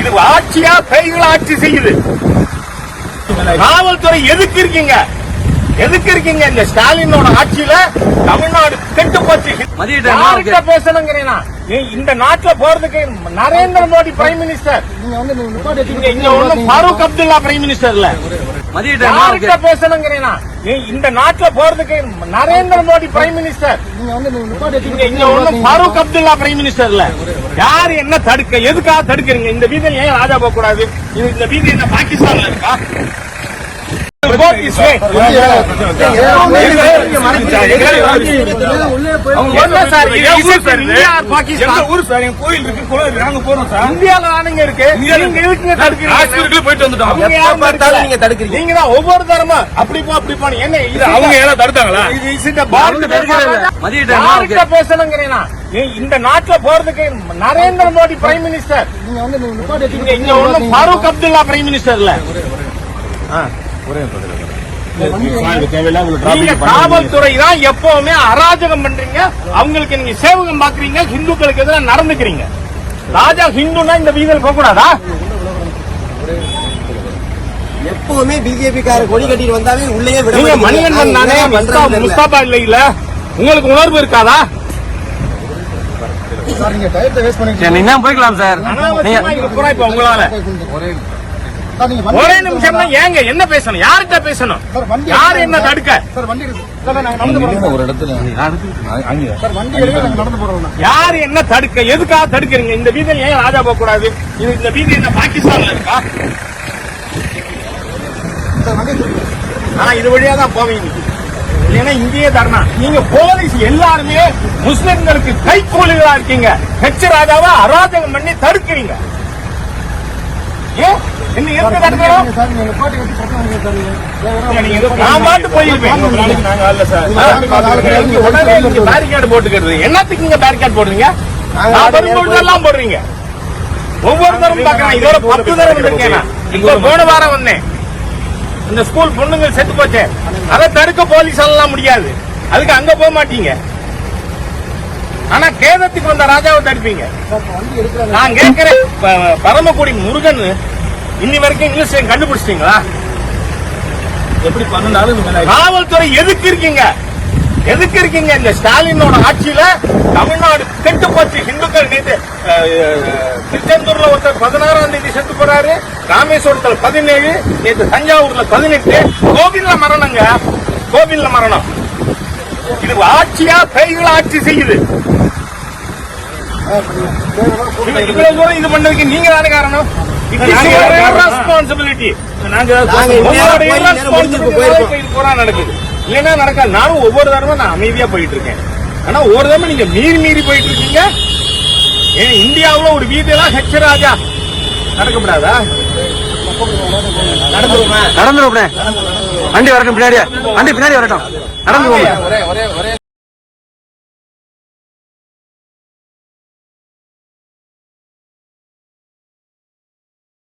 இது ஆட்சியா கைகள் ஆட்சி செய்யுது. காவல்துறை எதுக்கு இருக்கீங்க? எதுக்கு இருக்கீங்க இந்த ஸ்டாலினோட ஆட்சியில தமிழ்நாடு கெட்டு போச்சு? பேசணுங்கிறேனா? இந்த நாட்டுல போறதுக்கு நரேந்திர மோடி பிரைம் மினிஸ்டர் இங்க ஒண்ணும் ஃபாரூக் அப்துல்லா பிரைம் மினிஸ்டர்ல மதியிட்ட யார்கிட்ட பேசணுங்கிறேனா? இந்த நாட்டுல போறதுக்கு நரேந்திர மோடி பிரைம் மினிஸ்டர் இங்க ஒண்ணும் ஃபாரூக் அப்துல்லா பிரைம் மினிஸ்டர்ல யாரு என்ன தடுக்க எதுக்காக தடுக்கிறீங்க? இந்த வீதியில் ஏன் ராஜா போக கூடாது இந்த வீதி என்ன பாகிஸ்தான்ல இருக்கா? ஒவ்வொரு தரமா அப்படி அப்படி என்ன அவங்க தடுத்தாங்களா யார்கிட்ட பேசணுங்கிறேனா இந்த நாட்டுல போறதுக்கு நரேந்திர மோடி பிரைம் மினிஸ்டர் இங்க ஒண்ணும் ஃபாரூக் அப்துல்லா பிரைம் மினிஸ்டர்ல நீங்க காவல்துறை தான் எப்பவுமே அராஜகம் பண்றீங்க. அவங்களுக்கு நீங்க சேவகம் பாக்குறீங்க ஹிந்துக்களுக்கு எதிராக நடந்துக்கிறீங்க. ராஜா ஹிந்துனா இந்த வீதியில் போக கூடாதா? எப்பவுமே பிஜேபி கார கொடி கட்டிட்டு வந்தாவே உள்ளே விட. மணிகண்டன் தெரியல. முஸ்தாபா இல்ல இல்ல. உங்களுக்கு உணர்வு இருக்காதா? சார் நீங்க டயத்தை வேஸ்ட் பண்ணிட்டு நீங்க போய்க்கலாம் சார். உங்களால. ஒரே நிமிஷம் ஏங்க என்ன பேசணும்? யார்கிட்ட பேசணும்? யார் என்ன தடுக்க? சார் வண்டி இருக்கு. சார் நாங்க நடந்து போறோம் ஒரு இடத்துல சார் வண்டி எடுக்க நாங்க நடந்து போறோம் யார் என்ன தடுக்க? எதுக்காக தடுக்கிறீங்க? இந்த வீதியில் ஏன் ராஜா போக கூடாது? இது இந்த வீதி என்ன பாகிஸ்தான்ல இருக்கா? ஆனா இது வழியா தான் போவீங்க. இல்லைன்னா இங்கேயே தரணா. நீங்க போலீஸ் எல்லாருமே முஸ்லிம்களுக்கு கைக்கூலிகளா இருக்கீங்க. ஹெச் ராஜாவை அராஜகம் பண்ணி தடுக்கிறீங்க. ஏன்? என்ன எதுக்கு தடுக்கணும் சார் நீங்க நிப்பாட்டி வச்சு பிரச்சனை சார் நீங்க. நான் பாட்டு போயிருப்பேன். இங்க உடனே நீங்க பேரிகார்டு போட்டுக்கிறது. என்னத்துக்கு இங்க பேரிகார்டு போடுறீங்க? எல்லாம் போடுறீங்க. ஒவ்வொரு தரம் பாக்குறேன் இதோட பத்து தரம் நான். இப்ப போன வாரம் வந்தேன். இந்த ஸ்கூல் பொண்ணுங்க செத்து போச்சு. அதை தடுக்க போலீஸ் எல்லாம் முடியாது. அதுக்கு அங்க போக மாட்டீங்க. ஆனா கேதத்துக்கு வந்த ராஜாவை தடுப்பீங்க. நான் கேட்கிறேன் பரமக்குடி முருகன் இன்னி வரைக்கும் இங்கிலீஷ் கண்டுபிடிச்சிட்டீங்களா? எப்படி மேல காவல்துறை எதுக்கு இருக்கீங்க? எதுக்கு இருக்கீங்க இந்த ஸ்டாலினோட ஆட்சியில தமிழ்நாடு கெட்டு போச்சு இந்துக்கள் அஹ், திருச்செந்தூர்ல ஒருத்தர் பதினாறாம் தேதி செத்து போறாரு ராமேஸ்வரத்துல பதினேழு நேத்து தஞ்சாவூர்ல பதினெட்டு. கோவில்ல மரணங்க கோவில்ல மரணம். இது ஆட்சியா கைகள் ஆட்சி செய்யுது. இவ்வளவு தூரம் இது பண்ணதுக்கு நீங்க தானே காரணம்? ரெஸ்பான்சிபிலிட்டி நாங்க நடக்குது. இல்லைன்னா நடக்காது. நானும் ஒவ்வொரு தடவை நான் அமைதியா போயிட்டு இருக்கேன் ஆனா ஒரு தடவை நீங்க மீறி மீறி போயிட்டு இருக்கீங்க ஏன் இந்தியாவுல ஒரு வீதியெல்லாம் ஹெச் ராஜா. நடக்கப்படாதா? நடந்துருமா நடந்துரும் வண்டி வரட்டும் பின்னாடியே. வண்டி பின்னாடி வரட்டும். நடந்து